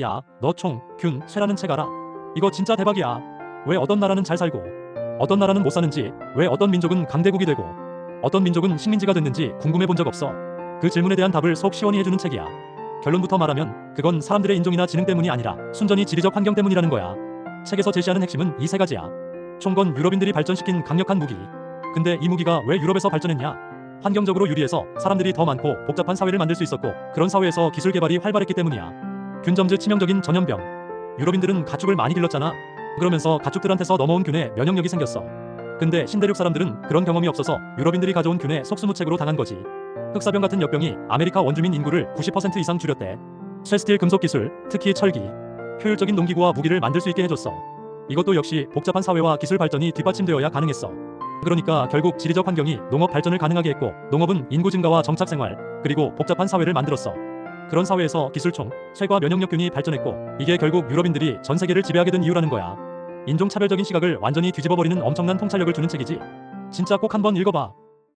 야, 너 총, 균, 쇠라는 책 알아? 이거 진짜 대박이야. 왜 어떤 나라는 잘 살고, 어떤 나라는 못 사는지, 왜 어떤 민족은 강대국이 되고, 어떤 민족은 식민지가 됐는지 궁금해 본 적 없어. 그 질문에 대한 답을 속 시원히 해주는 책이야. 결론부터 말하면 그건 사람들의 인종이나 지능 때문이 아니라 순전히 지리적 환경 때문이라는 거야. 책에서 제시하는 핵심은 이 세 가지야. 총건 유럽인들이 발전시킨 강력한 무기. 근데 이 무기가 왜 유럽에서 발전했냐? 환경적으로 유리해서 사람들이 더 많고 복잡한 사회를 만들 수 있었고 그런 사회에서 기술 개발이 활발했기 때문이야. 균점즈 치명적인 전염병. 유럽인들은 가축을 많이 길렀잖아. 그러면서 가축들한테서 넘어온 균에 면역력이 생겼어. 근데 신대륙 사람들은 그런 경험이 없어서 유럽인들이 가져온 균에 속수무책으로 당한 거지. 흑사병 같은 역병이 아메리카 원주민 인구를 90% 이상 줄였대. 쇠스틸 금속 기술, 특히 철기, 효율적인 농기구와 무기를 만들 수 있게 해줬어. 이것도 역시 복잡한 사회와 기술 발전이 뒷받침되어야 가능했어. 그러니까 결국 지리적 환경이 농업 발전을 가능하게 했고 농업은 인구 증가와 정착 생활 그리고 복잡한 사회를 만들었어. 그런 사회에서 기술총, 쇠과 면역력균이 발전했고 이게 결국 유럽인들이 전 세계를 지배하게 된 이유라는 거야. 인종 차별적인 시각을 완전히 뒤집어버리는 엄청난 통찰력을 주는 책이지. 진짜 꼭 한번 읽어봐.